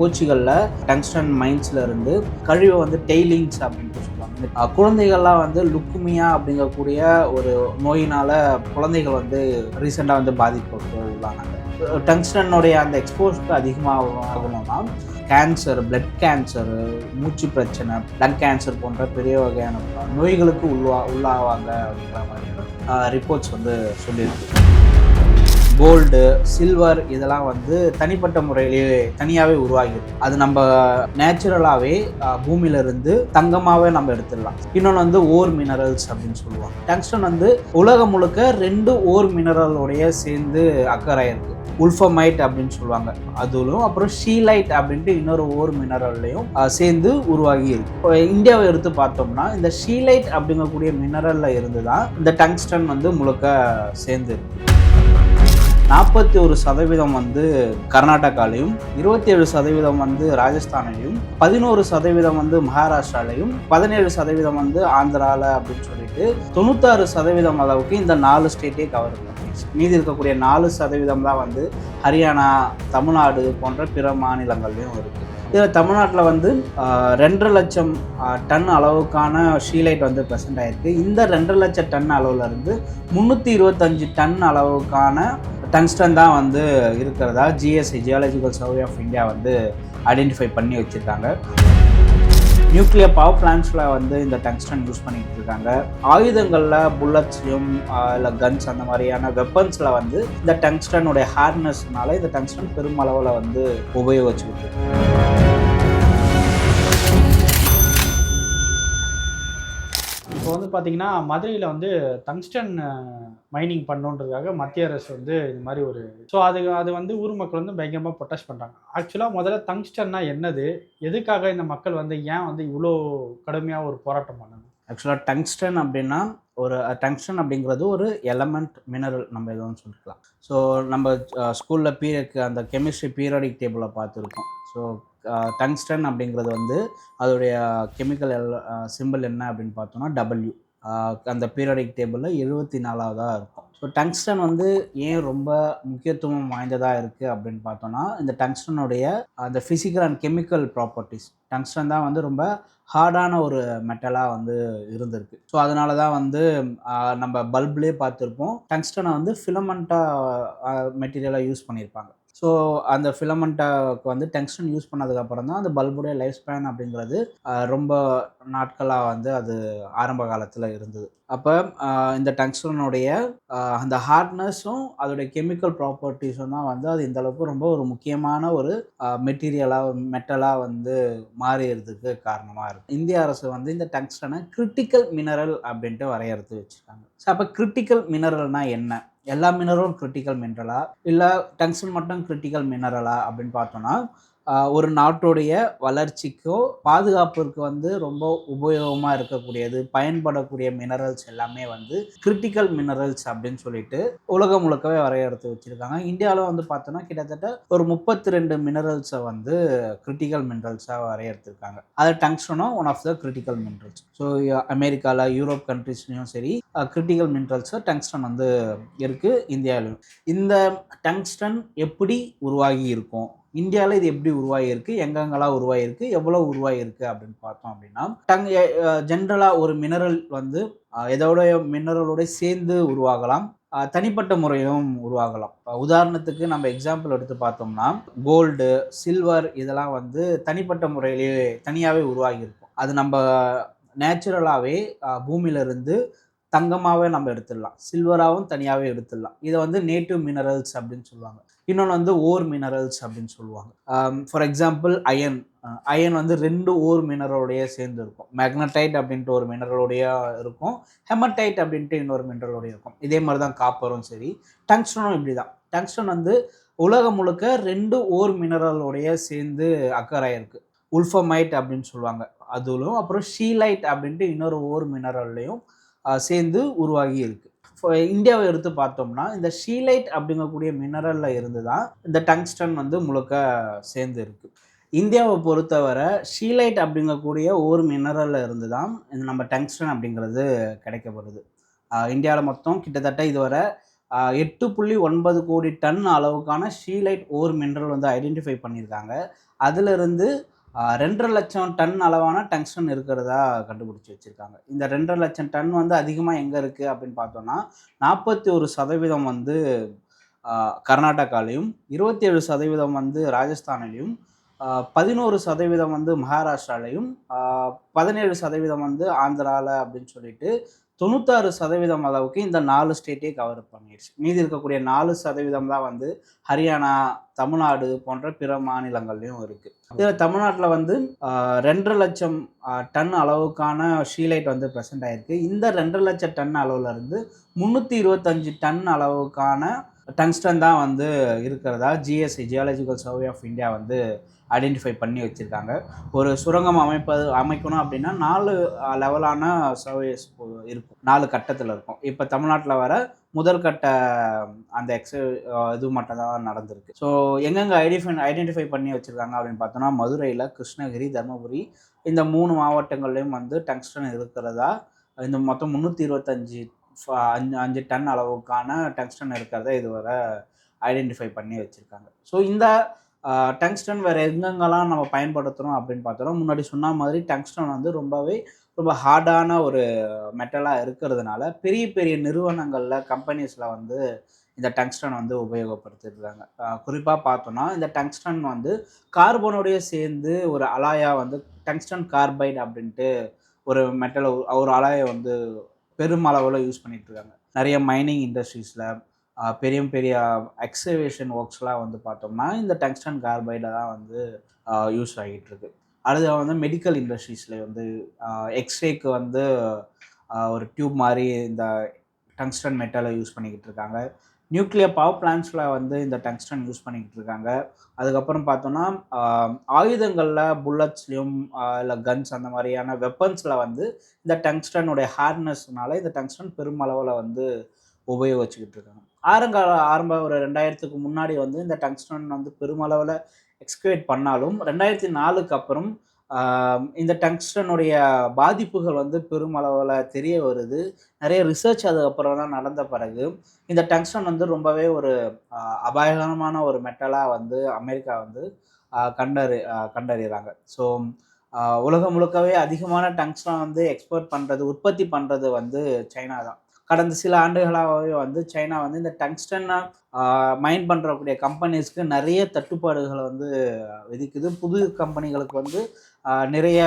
பூச்சிகளில் tungsten மைன்ஸில் இருந்து கழிவை வந்து டெய்லிங்ஸ் அப்படின்ட்டு சொல்லுவாங்க. குழந்தைகள்லாம் வந்து லுக்குமியா அப்படிங்கக்கூடிய ஒரு நோயினால் குழந்தைகள் வந்து ரீசெண்டாக வந்து பாதிப்பு உள்ளானாங்க டங்ஸ்டனுடைய அந்த எக்ஸ்போஸ்க்கு அதிகமாக ஆகணும்னா கேன்சர் பிளட் கேன்சரு மூச்சு பிரச்சனை லங் கேன்சர் போன்ற பெரிய வகையான நோய்களுக்கு உள்ளா உள்ளாவாங்க அப்படிங்கிற மாதிரியான ரிப்போர்ட்ஸ் வந்து சொல்லியிருக்கு. கோல்டு சில்வர் இதெல்லாம் வந்து தனிப்பட்ட முறையிலேயே தனியாகவே உருவாகிடும் அது நம்ம நேச்சுரலாகவே பூமியிலிருந்து தங்கமாகவே நம்ம எடுத்துடலாம். இன்னொன்று வந்து ஓர் மினரல்ஸ் அப்படின்னு சொல்லுவாங்க. டங்ஸ்டன் வந்து உலகம் முழுக்க ரெண்டு ஓர் மினரலோடைய சேர்ந்து அக்கறாயிருக்கு உல்ஃபமைட் அப்படின்னு சொல்லுவாங்க. அதுலும் அப்புறம் ஷீலைட் அப்படின்ட்டு இன்னொரு ஓர் மினரல்லையும் சேர்ந்து உருவாகி இருக்கு இப்போ இந்தியாவை எடுத்து பார்த்தோம்னா இந்த ஷீலைட் அப்படிங்கக்கூடிய மினரலில் இருந்து தான் இந்த டங்ஸ்டன் வந்து முழுக்க சேர்ந்து இருக்கு நாற்பத்தி ஒரு சதவீதம் வந்து கர்நாடகாலையும் இருபத்தி ஏழு சதவீதம் வந்து ராஜஸ்தானிலையும் பதினோரு சதவீதம் வந்து மகாராஷ்டிராலையும் பதினேழு சதவீதம் வந்து ஆந்திரால அப்படின்னு சொல்லிட்டு தொண்ணூத்தாறு சதவீதம் அளவுக்கு இந்த நாலு ஸ்டேட்டே கவர் மீதி இருக்கக்கூடிய நாலு சதவீதம் தான் வந்து ஹரியானா தமிழ்நாடு போன்ற பிற மாநிலங்கள்லையும் இருக்குது இதில் தமிழ்நாட்டில் வந்து ரெண்டரை லட்சம் டன் அளவுக்கான ஷீலைட் வந்து ப்ரெசென்ட் ஆயிருக்கு. இந்த ரெண்டரை லட்சம் டன் அளவுலேருந்து முந்நூற்றி இருபத்தஞ்சு டன் அளவுக்கான டங்ஸ்டன் தான் வந்து இருக்கிறதா? GSI geological survey of India வந்து ஐடென்டிஃபை பண்ணி வச்சுருக்காங்க. நியூக்ளியர் பவர் பிளான்ஸில் வந்து இந்த டங்ஸ்டன் யூஸ் பண்ணிகிட்டு இருக்காங்க. ஆயுதங்களில் புல்லட்ஸ்லையும் இல்லை கன்ஸ் அந்த மாதிரியான வெப்பன்ஸில் வந்து இந்த டங்ஸ்டனுடைய ஹார்ட்னஸ்னால இந்த டங்ஸ்டன் பெருமளவில் வந்து உபயோகிச்சுக்கிட்டு இருக்கு. இப்போ வந்து பார்த்தீங்கன்னா மதுரையில் வந்து டங்ஸ்டன் மைனிங் பண்ணுன்றதுக்காக மத்திய அரசு வந்து இது மாதிரி ஒரு ஸோ அது அது வந்து ஊர் மக்கள் வந்து பயங்கரமாக ப்ரொட்டஸ்ட் பண்ணுறாங்க ஆக்சுவலாக முதல்ல டங்ஸ்டன்னா என்னது? எதுக்காக இந்த மக்கள் வந்து ஏன் வந்து இவ்வளோ கடுமையாக ஒரு போராட்டம் பண்ணணும் ஆக்சுவலாக டங்ஸ்டன் அப்படின்னா ஒரு டங்ஸ்டன் அப்படிங்கிறது ஒரு எலமெண்ட் மினரல் நம்ம எதுவும் சொல்லிக்கலாம். ஸோ நம்ம ஸ்கூலில் பீரியட்க்கு அந்த கெமிஸ்ட்ரி பீரியடிக் டேபிளை பார்த்துருக்கோம். ஸோ டங்ஸ்டன் அப்படிங்கிறது வந்து அதோடைய கெமிக்கல் சிம்பிள் என்ன அப்படின்னு பார்த்தோம்னா டபிள்யூ அந்த பீரியாடிக் டேபிளில் எழுபத்தி நாலாவதாக இருக்கும். ஸோ டங்ஸ்டன் வந்து ஏன் ரொம்ப முக்கியத்துவம் வாய்ந்ததாக இருக்குது அப்படின்னு பார்த்தோன்னா இந்த டங்ஸ்டனுடைய அந்த physical and chemical properties tungsten தான் வந்து ரொம்ப ஹார்டான ஒரு மெட்டலாக வந்து இருந்திருக்கு. ஸோ அதனால தான் வந்து நம்ம பல்ப்லேயே பார்த்துருப்போம். டங்ஸ்டனை வந்து ஃபிலமெண்ட்டாக மெட்டீரியலாக யூஸ் பண்ணியிருப்பாங்க. ஸோ அந்த ஃபிலமெண்ட்டாக்கு வந்து டங்ஸ்டன் யூஸ் பண்ணதுக்கப்புறம் தான் அந்த பல்புடைய லைஃப் ஸ்பேன் அப்படிங்கிறது ரொம்ப நாட்களாக வந்து அது ஆரம்ப காலத்தில் இருந்தது. அப்போ இந்த டங்ஸ்டனுடைய அந்த ஹார்ட்னஸும் அதோடைய கெமிக்கல் ப்ராப்பர்ட்டிஸும் தான் வந்து அது இந்த அளவுக்கு ரொம்ப ஒரு முக்கியமான ஒரு மெட்டீரியலாக மெட்டலாக வந்து மாறிடுறதுக்கு காரணமாக இருக்குது இந்திய அரசு வந்து இந்த டங்ஸ்டனை கிரிட்டிக்கல் மினரல் அப்படின்ட்டு வரையறுத்து வச்சுருக்காங்க. ஸோ அப்போ கிரிட்டிக்கல் மினரல்னால் என்ன? எல்லா மினரலும் கிரிட்டிக்கல் மினரலா இல்லை டங்ஸ்டன் மட்டும் கிரிட்டிக்கல் மினரலா அப்படின்னு பார்த்தோன்னா ஒரு நாட்டுடைய வளர்ச்சிக்கோ பாதுகாப்பிற்கு வந்து ரொம்ப உபயோகமாக இருக்கக்கூடியது பயன்படக்கூடிய மினரல்ஸ் எல்லாமே வந்து கிரிட்டிக்கல் மினரல்ஸ் அப்படின்னு சொல்லிட்டு உலகம் முழுக்கவே வரையறுத்து வச்சுருக்காங்க. இந்தியாவில் வந்து பார்த்தோன்னா கிட்டத்தட்ட ஒரு முப்பத்தி ரெண்டு மினரல்ஸை வந்து கிரிட்டிக்கல் மினரல்ஸாக வரையறுத்துருக்காங்க. அதை டங்ஸ்டனும் one of the critical minerals so அமெரிக்காவில் யூரோப் கண்ட்ரிஸ்லையும் சரி கிரிட்டிக்கல் மினரல்ஸை டங்ஸ்டன் வந்து இருக்குது இந்தியாவிலும். இந்த டங்ஸ்டன் எப்படி உருவாகி இருக்கும்? இந்தியாவில் இது எப்படி உருவாகியிருக்கு எங்கெங்கெல்லாம் உருவாகிருக்கு எவ்வளோ உருவாகியிருக்கு அப்படின்னு பார்த்தோம் அப்படின்னா டங் ஜென்ரலாக ஒரு மினரல் வந்து எதோடைய மினரலோட சேர்ந்து உருவாகலாம். தனிப்பட்ட முறையும் உருவாகலாம். உதாரணத்துக்கு நம்ம எக்ஸாம்பிள் எடுத்து பார்த்தோம்னா கோல்டு சில்வர் இதெல்லாம் வந்து தனிப்பட்ட முறையிலேயே தனியாகவே உருவாகியிருக்கும் அது நம்ம நேச்சுரலாகவே பூமியிலிருந்து தங்கமாகவே நம்ம எடுத்துடலாம். சில்வராகவும் தனியாகவே எடுத்துடலாம். இதை வந்து நேட்டிவ் மினரல்ஸ் அப்படின்னு சொல்லுவாங்க. இன்னொன்று வந்து ஓர் மினரல்ஸ் அப்படின்னு சொல்லுவாங்க. ஃபார் எக்ஸாம்பிள் அயன் அயன் வந்து ரெண்டு ஓர் மினரலோடைய சேர்ந்து இருக்கும். மேக்னடைட் அப்படின்ட்டு ஒரு மினரலோடைய இருக்கும். ஹெமடைட் அப்படின்ட்டு இன்னொரு மினரலோடைய இருக்கும். இதே மாதிரி தான் காப்பரும் சரி. டங்ஸ்டனும் இப்படி தான் டங்ஸ்டன் வந்து உலகம் முழுக்க ரெண்டு ஓர் மினரலோடைய சேர்ந்து அக்கறாயிருக்கு உல்ஃபமைட் அப்படின்னு சொல்லுவாங்க. அதுலும் அப்புறம் ஷீலைட் அப்படின்ட்டு இன்னொரு ஓர் மினரல்லையும் சேர்ந்து உருவாகி இருக்கு இந்தியாவை எடுத்து பார்த்தோம்னா இந்த ஷீலைட் அப்படிங்கக்கூடிய மினரலில் இருந்து தான் இந்த டங்ஸ்டன் வந்து முழுக்க சேர்ந்து இருக்கு இந்தியாவை பொறுத்தவரை ஷீலைட் அப்படிங்கக்கூடிய ஒரு மினரலில் இருந்து தான் இந்த நம்ம டங்ஸ்டன் அப்படிங்கிறது கிடைக்கப்படுது. இந்தியாவில் மொத்தம் கிட்டத்தட்ட இதுவரை எட்டு புள்ளி ஒன்பது கோடி டன் அளவுக்கான ஷீலைட் ஓர் மினரல் வந்து ஐடென்டிஃபை பண்ணியிருக்காங்க. அதிலிருந்து ரெண்டரை லட்சம் டன் அளவான டங்ஸ்டன் இருக்கிறதா கண்டுபிடிச்சி வச்சுருக்காங்க. இந்த ரெண்டரை லட்சம் டன் வந்து அதிகமாக எங்கே இருக்குது அப்படின்னு பார்த்தோன்னா நாற்பத்தி ஒரு சதவீதம் வந்து கர்நாடகாலையும் இருபத்தி ஏழு சதவீதம் வந்து ராஜஸ்தானிலையும் பதினோரு சதவீதம் வந்து மகாராஷ்டிராலையும் பதினேழு சதவீதம் வந்து ஆந்திராவில் அப்படின்னு சொல்லிட்டு தொண்ணூத்தாறு சதவீதம் அளவுக்கு இந்த நாலு ஸ்டேட்டே கவர் பண்ணிடுச்சு மீதி இருக்கக்கூடிய நாலு சதவீதம் தான் வந்து ஹரியானா தமிழ்நாடு போன்ற பிற மாநிலங்கள்லையும் இருக்குது இதில் தமிழ்நாட்டில் வந்து ரெண்டரை லட்சம் டன் அளவுக்கான ஷீலைட் வந்து ப்ரெசென்ட் ஆயிருக்கு. இந்த ரெண்டரை லட்சம் டன் அளவுல இருந்து முந்நூற்றி இருபத்தஞ்சு டன் அளவுக்கான டங்ஸ்டன் தான் வந்து இருக்கிறதா? GSC geological survey of India வந்து ஐடென்டிஃபை பண்ணி வச்சுருக்காங்க. ஒரு சுரங்கம் அமைப்பது அமைக்கணும் அப்படின்னா நாலு லெவலான சர்வேஸ் இருக்கும். நாலு கட்டத்தில் இருக்கும். இப்போ தமிழ்நாட்டில் வர முதல் கட்ட அந்த எக்ஸ இது மட்டும் தான் நடந்திருக்கு. ஸோ எங்கெங்கே ஐடென்டிஃபை ஐடென்டிஃபை பண்ணி வச்சுருக்காங்க அப்படின்னு பார்த்தோன்னா மதுரையில் கிருஷ்ணகிரி தருமபுரி இந்த மூணு மாவட்டங்கள்லேயும் வந்து டங்ஸ்டன் இருக்கிறதா இந்த மொத்தம் முந்நூற்றி இருபத்தஞ்சி அஞ்சு அஞ்சு டன் அளவுக்கான டங்ஸ்டன் இருக்கிறத இதுவரை ஐடென்டிஃபை பண்ணி வச்சுருக்காங்க. ஸோ இந்த டங்ஸ்டன் வேறு எங்கெங்கெல்லாம் நம்ம பயன்படுத்துகிறோம் அப்படின்னு பார்த்தோம்னா முன்னாடி சொன்ன மாதிரி டங்ஸ்டன் வந்து ரொம்பவே ரொம்ப ஹார்டான ஒரு மெட்டலாக இருக்கிறதுனால பெரிய பெரிய நிறுவனங்களில் கம்பெனிஸில் வந்து இந்த டங்ஸ்டன் வந்து உபயோகப்படுத்திருக்காங்க. குறிப்பாக பார்த்தோன்னா இந்த டங்ஸ்டன் வந்து கார்பனோடைய சேர்ந்து ஒரு அலாயா வந்து டங்ஸ்டன் கார்பைட் அப்படின்ட்டு ஒரு மெட்டலை ஒரு அலாயை வந்து பெருமளவில் யூஸ் பண்ணிகிட்ருக்காங்க இருக்காங்க. நிறைய மைனிங் இண்டஸ்ட்ரீஸில் பெரிய பெரிய எக்ஸவேஷன் ஒர்க்ஸ்லாம் வந்து பார்த்தோம்னா இந்த டங்ஸ்டன் கார்பைடை தான் வந்து யூஸ் ஆகிட்டு இருக்கு அடுத்து வந்து மெடிக்கல் இண்டஸ்ட்ரீஸில் வந்து எக்ஸ்ரேக்கு வந்து ஒரு டியூப் மாதிரி இந்த டங்ஸ்டன் மெட்டலை யூஸ் பண்ணிக்கிட்டு இருக்காங்க. நியூக்ளியர் பவர் பிளான்ஸில் வந்து இந்த டங்ஸ்டன் யூஸ் பண்ணிக்கிட்டு இருக்காங்க. அதுக்கப்புறம் பார்த்தோன்னா ஆயுதங்களில் புல்லட்ஸ்லேயும் இல்லை கன்ஸ் அந்த மாதிரியான வெப்பன்ஸில் வந்து இந்த டங்ஸ்டனுடைய ஹார்ட்னஸ்னால இந்த டங்ஸ்டன் பெருமளவில் வந்து உபயோகிச்சுக்கிட்டு இருக்காங்க. ஆரங்கால ஆரம்ப ஒரு ரெண்டாயிரத்துக்கு முன்னாடி வந்து இந்த டங்ஸ்டன் வந்து பெருமளவில் எக்ஸ்கவேட் பண்ணாலும் ரெண்டாயிரத்தி நாலுக்கு அப்புறம் இந்த டங்ஸ்டனுடைய பாதிப்புகள் வந்து பெருமளவில் தெரிய வருது. நிறைய ரிசர்ச் அதுக்கப்புறம் தான் நடந்த பிறகு இந்த டங்ஸ்டன் வந்து ரொம்பவே ஒரு அபாயகரமான ஒரு மெட்டலாக வந்து அமெரிக்கா வந்து கண்டறி கண்டறிகிறாங்க கண்டறியறாங்க ஸோ உலகம் முழுக்கவே அதிகமான டங்ஸ்டன் வந்து எக்ஸ்போர்ட் பண்ணுறது உற்பத்தி பண்ணுறது வந்து சைனா தான். கடந்த சில ஆண்டுகளாகவே வந்து சைனா வந்து இந்த டங்ஸ்டனை மைண்ட் பண்ணுறக்கூடிய கம்பெனிஸ்க்கு நிறைய தட்டுப்பாடுகளை வந்து விதிக்குது. புது கம்பெனிகளுக்கு வந்து நிறைய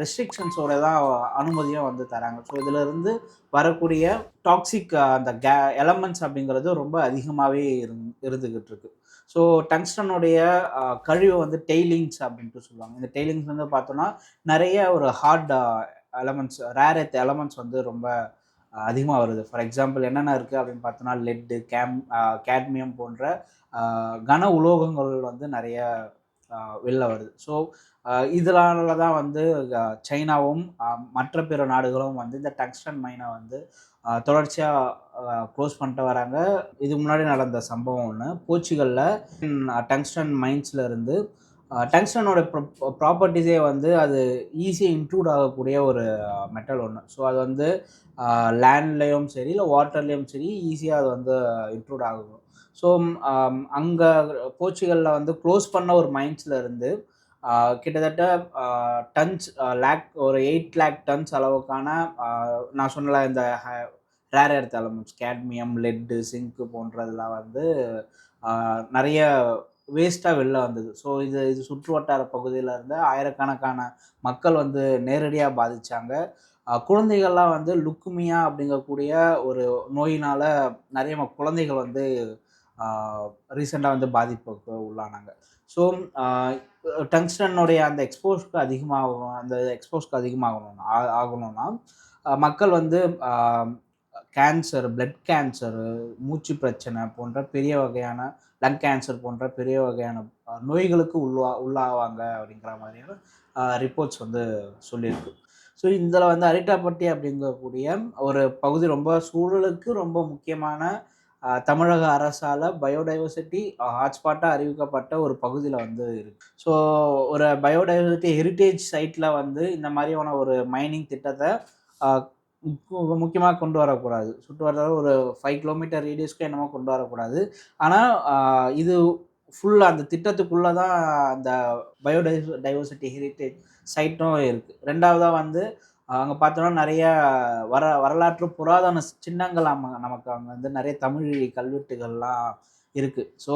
ரெஸ்ட்ரிக்ஷன்ஸோட தான் அனுமதியும் வந்து தராங்க. ஸோ இதிலிருந்து வரக்கூடிய டாக்ஸிக் அந்த கே எலமெண்ட்ஸ் அப்படிங்கிறது ரொம்ப அதிகமாகவே இருந் இருந்துக்கிட்டு இருக்கு ஸோ டங்ஸ்டனுடைய கழிவு வந்து டெய்லிங்ஸ் அப்படின்ட்டு சொல்லுவாங்க. இந்த டெய்லிங்ஸ் வந்து பார்த்தோன்னா நிறைய ஒரு hard elements rare earth elements வந்து ரொம்ப அதிகமாக வருது. ஃபார் எக்ஸாம்பிள் என்னென்ன இருக்குது அப்படின்னு பார்த்தோன்னா லெட்டு கேம் கேட்மியம் போன்ற கன உலோகங்கள் வந்து நிறைய வெளில வருது. ஸோ இதனால தான் வந்து சைனாவும் மற்ற பிற நாடுகளும் வந்து இந்த டங்ஸ்டன் மைனை வந்து தொடர்ச்சியாக க்ளோஸ் பண்ணிட்டு வராங்க. இது முன்னாடி நடந்த சம்பவம் ஒன்று போர்ச்சுகலில் டங்ஸ்டன் மைன்ஸில் இருந்து டங்ஸ்டனோட ப்ராப்பர்ட்டிஸே வந்து அது ஈஸியாக இன்க்ளூட் ஆகக்கூடிய ஒரு மெட்டல் ஒன்று ஸோ அது வந்து லேண்ட்லேயும் சரி இல்லை வாட்டர்லேயும் சரி ஈஸியாக அது வந்து இன்க்ளூட் ஆகும் ஸோ அங்கே போர்ச்சுகலில் வந்து க்ளோஸ் பண்ண ஒரு மைண்ட்ஸில் இருந்து கிட்டத்தட்ட டன்ஸ் லேக் ஒரு எயிட் லேக் டன்ஸ் அளவுக்கான நான் சொன்னல இந்த rare earth elements cadmium lead zinc போன்றதெல்லாம் வந்து நிறைய வேஸ்ட்டாக வெளில வந்தது. ஸோ இது இது சுற்று வட்டார பகுதியில் இருந்த ஆயிரக்கணக்கான மக்கள் வந்து நேரடியாக பாதித்தாங்க குழந்தைகள்லாம் வந்து லுக்குமியா அப்படிங்கக்கூடிய ஒரு நோயினால் நிறைய குழந்தைகள் வந்து ரீசெண்டாக வந்து பாதிப்புக்கு உள்ளானாங்க. ஸோ டங்ஸ்டனுடைய அந்த எக்ஸ்போஸ்க்கு அதிகமாகும் அந்த எக்ஸ்போஸ்க்கு அதிகமாகணும் ஆகணும்னா மக்கள் வந்து கேன்சர் பிளட் கேன்சரு மூச்சு பிரச்சனை போன்ற பெரிய வகையான லங் கேன்சர் போன்ற பெரிய வகையான நோய்களுக்கு உள்ளா உள்ளாவாங்க அப்படிங்கிற மாதிரியான ரிப்போர்ட்ஸ் வந்து சொல்லியிருக்கு. ஸோ இதில் வந்து அரிட்டாப்பட்டி அப்படிங்கக்கூடிய ஒரு பகுதி ரொம்ப சூழலுக்கு ரொம்ப முக்கியமான தமிழக அரசால் பயோடைவர்சிட்டி ஹாட்ஸ்பாட்டாக அறிவிக்கப்பட்ட ஒரு பகுதியில் வந்து இருக்கு. ஸோ ஒரு பயோடைவர்சிட்டி ஹெரிட்டேஜ் சைட்டில் வந்து இந்த மாதிரியான ஒரு மைனிங் திட்டத்தை முக்கியமாக கொண்டு வரக்கூடாது. சுற்று வட்டார ஒரு ஃபைவ் கிலோமீட்டர் ரேடியஸ்க்கு என்னமோ கொண்டு வரக்கூடாது. ஆனால் இது ஃபுல் அந்த திட்டத்துக்குள்ளே தான் அந்த பயோடை டைவர்சிட்டி ஹெரிட்டேஜ் சைட்டும் இருக்குது ரெண்டாவதாக வந்து அங்கே பார்த்தோன்னா நிறைய வர வரலாற்று புராதன சின்னங்கள் நம்ம நமக்கு அங்கே வந்து நிறைய தமிழ் கல்வெட்டுகள்லாம் இருக்குது ஸோ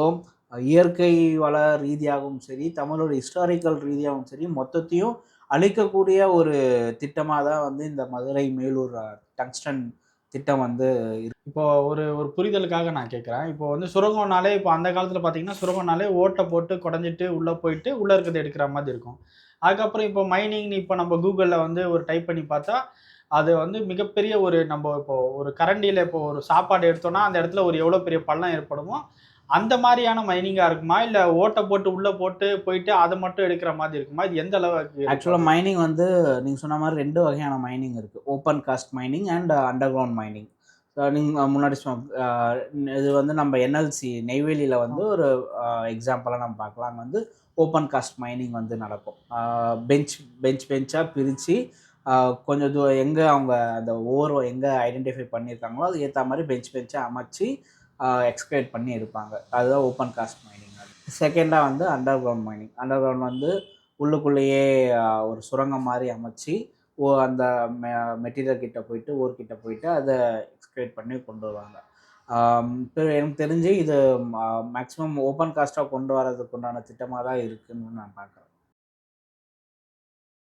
இயற்கை வள ரீதியாகவும் சரி தமிழோட ஹிஸ்டாரிக்கல் ரீதியாகவும் சரி மொத்தத்தையும் அழிக்கக்கூடிய ஒரு திட்டமாக தான் வந்து இந்த மதுரை மேலூர் டங்ஸ்டன் திட்டம் வந்து இப்போ ஒரு ஒரு புரிதலுக்காக நான் கேட்குறேன் இப்போ வந்து சுரங்கம்னாலே இப்போ அந்த காலத்தில் பார்த்தீங்கன்னா சுரங்கம்னாலே ஓட்டை போட்டு குடஞ்சிட்டு உள்ளே போயிட்டு உள்ளே இருக்கிறத எடுக்கிற மாதிரி இருக்கும். அதுக்கப்புறம் இப்போ மைனிங்னு இப்போ நம்ம கூகுளில் வந்து ஒரு டைப் பண்ணி பார்த்தா அது வந்து மிகப்பெரிய ஒரு நம்ம இப்போ ஒரு கரண்டியில் இப்போ ஒரு சாப்பாடு எடுத்தோம்னா அந்த இடத்துல ஒரு எவ்வளோ பெரிய பள்ளம் ஏற்படுமோ அந்த மாதிரியான மைனிங்காக இருக்குமா? இல்லை ஓட்டை போட்டு உள்ளே போட்டு போயிட்டு அதை மட்டும் எடுக்கிற மாதிரி இருக்குமா? இது எந்த அளவுக்கு ஆக்சுவலாக மைனிங் வந்து நீங்கள் சொன்ன மாதிரி ரெண்டு வகையான மைனிங் இருக்குது open cast mining and underground mining நீங்கள் முன்னாடி இது வந்து நம்ம என்எல்சி நெய்வேலியில் வந்து ஒரு எக்ஸாம்பிளாக நம்ம பார்க்கலாம். அங்கே வந்து ஓப்பன் காஸ்ட் மைனிங் வந்து நடக்கும். பெஞ்ச் பெஞ்ச் பெஞ்சாக பிரித்து கொஞ்சம் தூ எங்கே அவங்க அந்த ஓர் எங்கே ஐடென்டிஃபை பண்ணியிருக்காங்களோ அதுக்கு ஏற்ற மாதிரி பெஞ்ச் பெஞ்சாக அமைச்சு எக்ஸ்கிரேட் பண்ணி இருப்பாங்க. அதுதான் ஓப்பன் காஸ்ட் மைனிங் செகண்டாக வந்து underground mining underground வந்து உள்ளுக்குள்ளேயே ஒரு சுரங்கம் மாதிரி அமைச்சு ஓ அந்த மெ மெட்டீரியல் கிட்ட போயிட்டு ஊர்கிட்ட போயிட்டு அதை எக்ஸ்கிரேட் பண்ணி கொண்டு வருவாங்க. எனக்கு தெரிஞ்சு இது மேக்ஸிமம் ஓப்பன் காஸ்ட்டாக கொண்டு வரதுக்கு உண்டான திட்டமாக தான் இருக்குன்னு நான் பார்க்குறேன்.